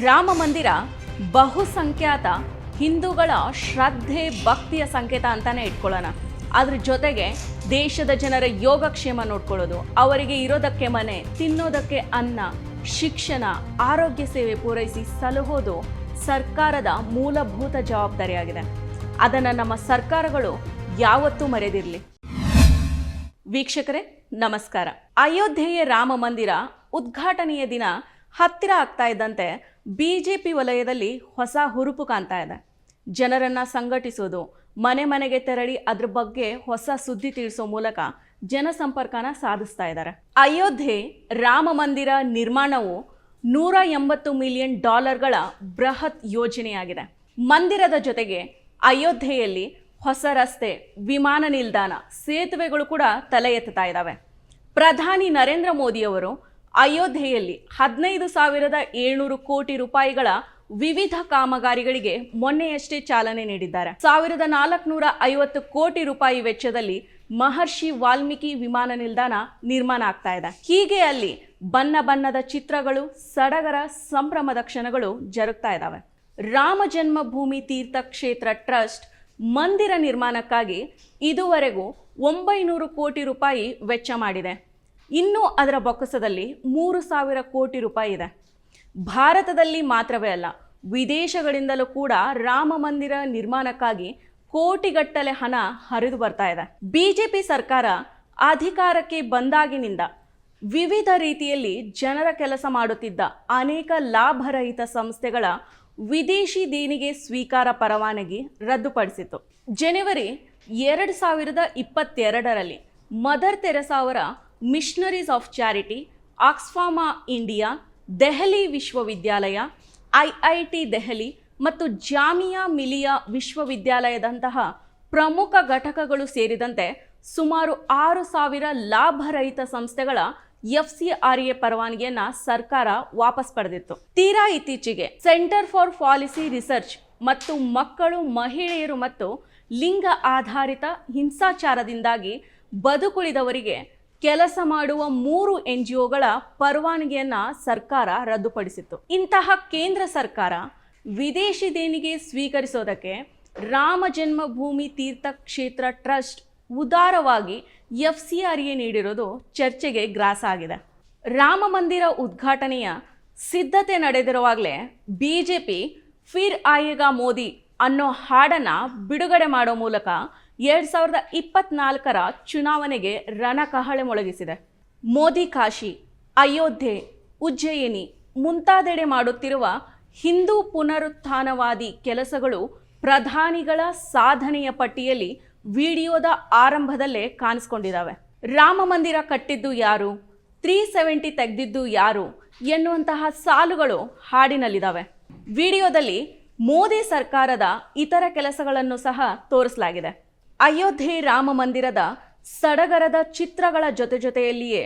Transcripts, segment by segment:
ರಾಮ ಮಂದಿರ ಬಹುಸಂಖ್ಯಾತ ಹಿಂದೂಗಳ ಶ್ರದ್ಧೆ, ಭಕ್ತಿಯ ಸಂಕೇತ ಅಂತಾನೆ ಇಟ್ಕೊಳ್ಳೋಣ. ಅದ್ರ ಜೊತೆಗೆ ದೇಶದ ಜನರ ಯೋಗಕ್ಷೇಮ ನೋಡ್ಕೊಳ್ಳೋದು. ಅವರಿಗೆ ಇರೋದಕ್ಕೆ ಮನೆ, ತಿನ್ನೋದಕ್ಕೆ ಅನ್ನ, ಶಿಕ್ಷಣ, ಆರೋಗ್ಯ ಸೇವೆ ಪೂರೈಸಿ ಸಲಹೋದು ಸರ್ಕಾರದ ಮೂಲಭೂತ ಜವಾಬ್ದಾರಿಯಾಗಿದೆ. ಅದನ್ನು ನಮ್ಮ ಸರ್ಕಾರಗಳು ಯಾವತ್ತೂ ಮರೆದಿರಲಿ. ವೀಕ್ಷಕರೇ, ನಮಸ್ಕಾರ. ಅಯೋಧ್ಯೆಯ ರಾಮ ಮಂದಿರ ಉದ್ಘಾಟನೆಯ ದಿನ ಹತ್ತಿರ ಆಗ್ತಾ ಇದ್ದಂತೆ ಬಿಜೆಪಿ ವಲಯದಲ್ಲಿ ಹೊಸ ಹುರುಪು ಕಾಣ್ತಾ ಇದೆ. ಜನರನ್ನು ಸಂಘಟಿಸೋದು, ಮನೆ ಮನೆಗೆ ತೆರಳಿ ಅದ್ರ ಬಗ್ಗೆ ಹೊಸ ಸುದ್ದಿ ತಿಳಿಸೋ ಮೂಲಕ ಜನಸಂಪರ್ಕನ ಸಾಧಿಸ್ತಾ ಇದ್ದಾರೆ. ಅಯೋಧ್ಯೆ ರಾಮ ಮಂದಿರ ನಿರ್ಮಾಣವು ನೂರ ಎಂಬತ್ತು ಮಿಲಿಯನ್ ಡಾಲರ್ಗಳ ಬೃಹತ್ ಯೋಜನೆಯಾಗಿದೆ. ಮಂದಿರದ ಜೊತೆಗೆ ಅಯೋಧ್ಯೆಯಲ್ಲಿ ಹೊಸ ರಸ್ತೆ, ವಿಮಾನ ನಿಲ್ದಾಣ ಸೇತುವೆಗಳು ಕೂಡ ತಲೆ ಎತ್ತುತ್ತಾ ಇದ್ದಾವೆ. ಪ್ರಧಾನಿ ನರೇಂದ್ರ ಮೋದಿಯವರು ಅಯೋಧ್ಯೆಯಲ್ಲಿ ಹದಿನೈದು ಸಾವಿರದ ಏಳ್ನೂರು ಕೋಟಿ ರೂಪಾಯಿಗಳ ವಿವಿಧ ಕಾಮಗಾರಿಗಳಿಗೆ ಮೊನ್ನೆಯಷ್ಟೇ ಚಾಲನೆ ನೀಡಿದ್ದಾರೆ. ಸಾವಿರದ ನಾಲ್ಕುನೂರ ಐವತ್ತು ಕೋಟಿ ರೂಪಾಯಿ ವೆಚ್ಚದಲ್ಲಿ ಮಹರ್ಷಿ ವಾಲ್ಮೀಕಿ ವಿಮಾನ ನಿಲ್ದಾಣ ನಿರ್ಮಾಣ ಆಗ್ತಾ ಇದೆ. ಹೀಗೆ ಅಲ್ಲಿ ಬಣ್ಣ ಬಣ್ಣದ ಚಿತ್ರಗಳು, ಸಡಗರ ಸಂಭ್ರಮದ ಕ್ಷಣಗಳು ಜರುಗ್ತಾ ಇದ್ದಾವೆ. ರಾಮ ಜನ್ಮಭೂಮಿ ತೀರ್ಥ ಕ್ಷೇತ್ರ ಟ್ರಸ್ಟ್ ಮಂದಿರ ನಿರ್ಮಾಣಕ್ಕಾಗಿ ಇದುವರೆಗೂ ಒಂಬೈನೂರು ಕೋಟಿ ರೂಪಾಯಿ ವೆಚ್ಚ ಮಾಡಿದೆ. ಇನ್ನು ಅದರ ಬೊಕ್ಕಸದಲ್ಲಿ ಮೂರು ಸಾವಿರ ಕೋಟಿ ರೂಪಾಯಿ ಇದೆ. ಭಾರತದಲ್ಲಿ ಮಾತ್ರವೇ ಅಲ್ಲ, ವಿದೇಶಗಳಿಂದಲೂ ಕೂಡ ರಾಮ ಮಂದಿರ ನಿರ್ಮಾಣಕ್ಕಾಗಿ ಕೋಟಿಗಟ್ಟಲೆ ಹಣ ಹರಿದು ಬರ್ತಾ ಇದೆ. ಬಿಜೆಪಿ ಸರ್ಕಾರ ಅಧಿಕಾರಕ್ಕೆ ಬಂದಾಗಿನಿಂದ ವಿವಿಧ ರೀತಿಯಲ್ಲಿ ಜನರ ಕೆಲಸ ಮಾಡುತ್ತಿದ್ದ ಅನೇಕ ಲಾಭರಹಿತ ಸಂಸ್ಥೆಗಳ ವಿದೇಶಿ ದೇಣಿಗೆ ಸ್ವೀಕಾರ ಪರವಾನಗಿ ರದ್ದುಪಡಿಸಿತು ಜನವರಿ ಎರಡು ಸಾವಿರದ ಇಪ್ಪತ್ತೆರಡರಲ್ಲಿ ಮದರ್ ತೆರೆಸಾ ಅವರ ಮಿಷನರೀಸ್ ಆಫ್ ಚಾರಿಟಿ ಆಕ್ಸ್ಫಾಮಾ ಇಂಡಿಯಾ ದೆಹಲಿ ವಿಶ್ವವಿದ್ಯಾಲಯ ಐ ಐ ಟಿ ದೆಹಲಿ ಮತ್ತು ಜಾಮಿಯಾ ಮಿಲಿಯಾ ವಿಶ್ವವಿದ್ಯಾಲಯದಂತಹ ಪ್ರಮುಖ ಘಟಕಗಳು ಸೇರಿದಂತೆ ಸುಮಾರು ಆರು ಸಾವಿರ ಲಾಭರಹಿತ ಸಂಸ್ಥೆಗಳ ಎಫ್ ಸಿ ಆರ್ ಎ ಪರವಾನಗಿಯನ್ನ ಸರ್ಕಾರ ವಾಪಸ್ ಪಡೆದಿತ್ತು. ತೀರಾ ಇತ್ತೀಚೆಗೆ ಸೆಂಟರ್ ಫಾರ್ ಪಾಲಿಸಿ ರಿಸರ್ಚ್ ಮತ್ತು ಮಕ್ಕಳು, ಮಹಿಳೆಯರು ಮತ್ತು ಲಿಂಗ ಆಧಾರಿತ ಹಿಂಸಾಚಾರದಿಂದಾಗಿ ಬದುಕುಳಿದವರಿಗೆ ಕೆಲಸ ಮಾಡುವ ಮೂರು ಎನ್ ಜಿ ಒಗಳ ಪರವಾನಗಿಯನ್ನ ಸರ್ಕಾರ ರದ್ದುಪಡಿಸಿತ್ತು. ಇಂತಹ ಕೇಂದ್ರ ಸರ್ಕಾರ ವಿದೇಶಿ ದೇಣಿಗೆ ಸ್ವೀಕರಿಸೋದಕ್ಕೆ ರಾಮ ಜನ್ಮಭೂಮಿ ತೀರ್ಥ ಕ್ಷೇತ್ರ ಟ್ರಸ್ಟ್ ಉದಾರವಾಗಿ ಎಫ್ ಸಿ ಆರ್ ಎ ನೀಡಿರೋದು ಚರ್ಚೆಗೆ ಗ್ರಾಸ ಆಗಿದೆ. ರಾಮ ಮಂದಿರ ಉದ್ಘಾಟನೆಯ ಸಿದ್ಧತೆ ನಡೆದಿರುವಾಗಲೇ B J P Phir Aayega Modi ಅನ್ನೋ ಹಾಡನ್ನು ಬಿಡುಗಡೆ ಮಾಡೋ ಮೂಲಕ ಎರಡು ಸಾವಿರದ ಇಪ್ಪತ್ನಾಲ್ಕರ ಚುನಾವಣೆಗೆ ರಣಕಹಳೆ ಮೊಳಗಿಸಿದೆ. ಮೋದಿ ಕಾಶಿ, ಅಯೋಧ್ಯೆ, ಉಜ್ಜಯಿನಿ ಮುಂತಾದೆಡೆ ಮಾಡುತ್ತಿರುವ ಹಿಂದೂ ಪುನರುತ್ಥಾನವಾದಿ ಕೆಲಸಗಳು ಪ್ರಧಾನಿಗಳ ಸಾಧನೆಯ ಪಟ್ಟಿಯಲ್ಲಿ ವಿಡಿಯೋದ ಆರಂಭದಲ್ಲೇ ಕಾಣಿಸ್ಕೊಂಡಿದ್ದಾವೆ. ರಾಮ ಮಂದಿರ ಕಟ್ಟಿದ್ದು ಯಾರು? ತ್ರೀ ಸೆವೆಂಟಿ ತೆಗೆದಿದ್ದು ಯಾರು? ಎನ್ನುವಂತಹ ಸಾಲುಗಳು ಹಾಡಿನಲ್ಲಿದ್ದಾವೆ. ವಿಡಿಯೋದಲ್ಲಿ ಮೋದಿ ಸರ್ಕಾರದ ಇತರ ಕೆಲಸಗಳನ್ನು ಸಹ ತೋರಿಸಲಾಗಿದೆ. ಅಯೋಧ್ಯೆ ರಾಮ ಮಂದಿರದ ಸಡಗರದ ಚಿತ್ರಗಳ ಜೊತೆ ಜೊತೆಯಲ್ಲಿಯೇ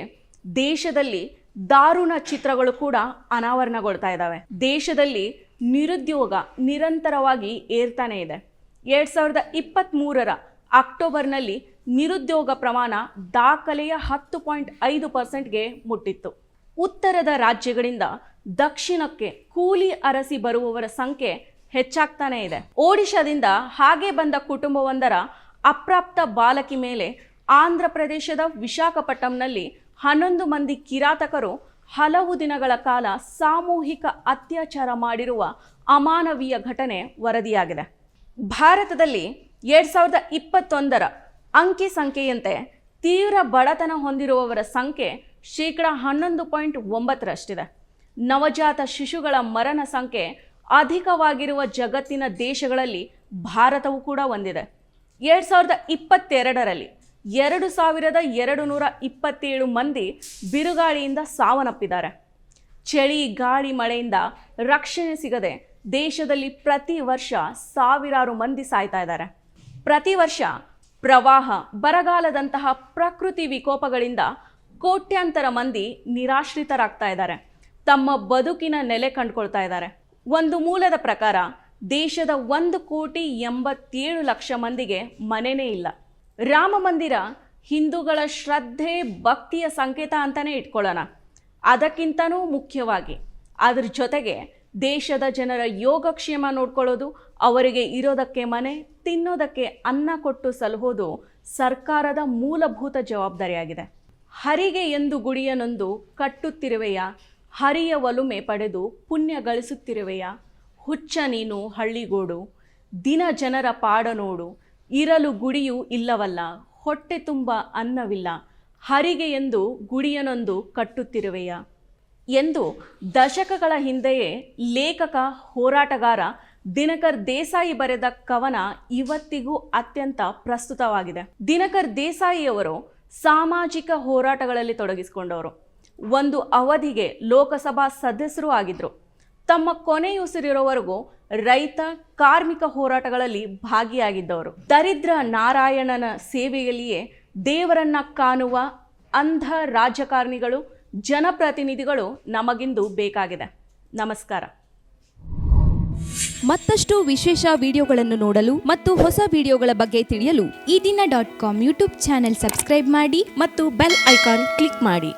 ದೇಶದಲ್ಲಿ ದಾರುಣ ಚಿತ್ರಗಳು ಕೂಡ ಅನಾವರಣಗೊಳ್ತಾ ಇದ್ದಾವೆ. ದೇಶದಲ್ಲಿ ನಿರುದ್ಯೋಗ ನಿರಂತರವಾಗಿ ಏರ್ತಾನೆ ಇದೆ. ಎರಡ್ ಸಾವಿರದ ಇಪ್ಪತ್ತ್ಮೂರರ ಅಕ್ಟೋಬರ್ನಲ್ಲಿ ನಿರುದ್ಯೋಗ ಪ್ರಮಾಣ ದಾಖಲೆಯ ಹತ್ತು ಪಾಯಿಂಟ್ ಐದು ಪರ್ಸೆಂಟ್ಗೆ ಮುಟ್ಟಿತ್ತು. ಉತ್ತರದ ರಾಜ್ಯಗಳಿಂದ ದಕ್ಷಿಣಕ್ಕೆ ಕೂಲಿ ಅರಸಿ ಬರುವವರ ಸಂಖ್ಯೆ ಹೆಚ್ಚಾಗ್ತಾನೆ ಇದೆ. ಒಡಿಶಾದಿಂದ ಹಾಗೆ ಬಂದ ಕುಟುಂಬವೊಂದರ ಅಪ್ರಾಪ್ತ ಬಾಲಕಿ ಮೇಲೆ ಆಂಧ್ರ ಪ್ರದೇಶದ ವಿಶಾಖಪಟ್ಟಣಂನಲ್ಲಿ ಹನ್ನೊಂದು ಮಂದಿ ಕಿರಾತಕರು ಹಲವು ದಿನಗಳ ಕಾಲ ಸಾಮೂಹಿಕ ಅತ್ಯಾಚಾರ ಮಾಡಿರುವ ಅಮಾನವೀಯ ಘಟನೆ ವರದಿಯಾಗಿದೆ. ಭಾರತದಲ್ಲಿ ಎರಡ್ ಸಾವಿರದ ಇಪ್ಪತ್ತೊಂದರ ಅಂಕಿ ಸಂಖ್ಯೆಯಂತೆ ತೀವ್ರ ಬಡತನ ಹೊಂದಿರುವವರ ಸಂಖ್ಯೆ ಶೇಕಡ ಹನ್ನೊಂದು ಪಾಯಿಂಟ್ ಒಂಬತ್ತರಷ್ಟಿದೆ. ನವಜಾತ ಶಿಶುಗಳ ಮರಣ ಸಂಖ್ಯೆ ಅಧಿಕವಾಗಿರುವ ಜಗತ್ತಿನ ದೇಶಗಳಲ್ಲಿ ಭಾರತವು ಕೂಡ ಒಂದಿದೆ. ಎರಡು ಸಾವಿರದ ಇಪ್ಪತ್ತೆರಡರಲ್ಲಿ ಎರಡು ಸಾವಿರದ ಎರಡು ನೂರ ಇಪ್ಪತ್ತೇಳು ಮಂದಿ ಬಿರುಗಾಳಿಯಿಂದ ಸಾವನ್ನಪ್ಪಿದ್ದಾರೆ. ಚಳಿ, ಗಾಳಿ, ಮಳೆಯಿಂದ ರಕ್ಷಣೆ ಸಿಗದೆ ದೇಶದಲ್ಲಿ ಪ್ರತಿ ವರ್ಷ ಸಾವಿರಾರು ಮಂದಿ ಸಾಯ್ತಾ ಇದ್ದಾರೆ. ಪ್ರತಿ ವರ್ಷ ಪ್ರವಾಹ, ಬರಗಾಲದಂತಹ ಪ್ರಕೃತಿ ವಿಕೋಪಗಳಿಂದ ಕೋಟ್ಯಾಂತರ ಮಂದಿ ನಿರಾಶ್ರಿತರಾಗ್ತಾ ಇದ್ದಾರೆ. ತಮ್ಮ ಬದುಕಿನ ನೆಲೆ ಕಂಡುಕೊಳ್ತಾ ಇದ್ದಾರೆ. ಒಂದು ಮೂಲದ ಪ್ರಕಾರ ದೇಶದ ಒಂದು ಕೋಟಿ ಎಂಬತ್ತೇಳು ಲಕ್ಷ ಮಂದಿಗೆ ಮನೆನೇ ಇಲ್ಲ. ರಾಮ ಮಂದಿರ ಹಿಂದೂಗಳ ಶ್ರದ್ಧೆ, ಭಕ್ತಿಯ ಸಂಕೇತ ಅಂತಲೇ ಇಟ್ಕೊಳ್ಳೋಣ. ಅದಕ್ಕಿಂತನೂ ಮುಖ್ಯವಾಗಿ ಅದ್ರ ಜೊತೆಗೆ ದೇಶದ ಜನರ ಯೋಗಕ್ಷೇಮ ನೋಡ್ಕೊಳ್ಳೋದು, ಅವರಿಗೆ ಇರೋದಕ್ಕೆ ಮನೆ, ತಿನ್ನೋದಕ್ಕೆ ಅನ್ನ ಕೊಟ್ಟು ಸಲಹೋದು ಸರ್ಕಾರದ ಮೂಲಭೂತ ಜವಾಬ್ದಾರಿಯಾಗಿದೆ. ಹರಿಗೆ ಎಂದು ಗುಡಿಯನೊಂದು ಕಟ್ಟುತ್ತಿರುವೆಯ, ಹರಿಯ ಒಲುಮೆ ಪಡೆದು ಪುಣ್ಯ ಗಳಿಸುತ್ತಿರುವೆಯ ಹುಚ್ಚ ನೀನು ಹಳ್ಳಿಗೋಡು, ದಿನ ಜನರ ಪಾಡ ನೋಡು, ಇರಲು ಗುಡಿಯೂ ಇಲ್ಲವಲ್ಲ, ಹೊಟ್ಟೆ ತುಂಬ ಅನ್ನವಿಲ್ಲ, ಹರಿಗೆ ಎಂದು ಗುಡಿಯನೊಂದು ಕಟ್ಟುತ್ತಿರುವೆಯ. ಎಂದು ದಶಕಗಳ ಹಿಂದೆಯೇ ಲೇಖಕ, ಹೋರಾಟಗಾರ ದಿನಕರ್ ದೇಸಾಯಿ ಬರೆದ ಕವನ ಇವತ್ತಿಗೂ ಅತ್ಯಂತ ಪ್ರಸ್ತುತವಾಗಿದೆ. ದಿನಕರ್ ದೇಸಾಯಿಯವರು ಸಾಮಾಜಿಕ ಹೋರಾಟಗಳಲ್ಲಿ ತೊಡಗಿಸಿಕೊಂಡವರು. ಒಂದು ಅವಧಿಗೆ ಲೋಕಸಭಾ ಸದಸ್ಯರೂ ಆಗಿದ್ರು. ತಮ್ಮ ಕೊನೆಯುಸಿರಿರೋವರೆಗೂ ರೈತ, ಕಾರ್ಮಿಕ ಹೋರಾಟಗಳಲ್ಲಿ ಭಾಗಿಯಾಗಿದ್ದವರು. ದರಿದ್ರ ನಾರಾಯಣನ ಸೇವೆಯಲ್ಲಿಯೇ ದೇವರನ್ನ ಕಾಣುವ ಅಂಧ ರಾಜಕಾರಣಿಗಳು, ಜನಪ್ರತಿನಿಧಿಗಳು ನಮಗಿಂದು ಬೇಕಾಗಿದೆ. ನಮಸ್ಕಾರ. ಮತ್ತಷ್ಟು ವಿಶೇಷ ವಿಡಿಯೋಗಳನ್ನು ನೋಡಲು ಮತ್ತು ಹೊಸ ವಿಡಿಯೋಗಳ ಬಗ್ಗೆ ತಿಳಿಯಲು Eedina dot com YouTube channel subscribe ಮಾಡಿ ಮತ್ತು ಬೆಲ್ ಐಕಾನ್ ಕ್ಲಿಕ್ ಮಾಡಿ.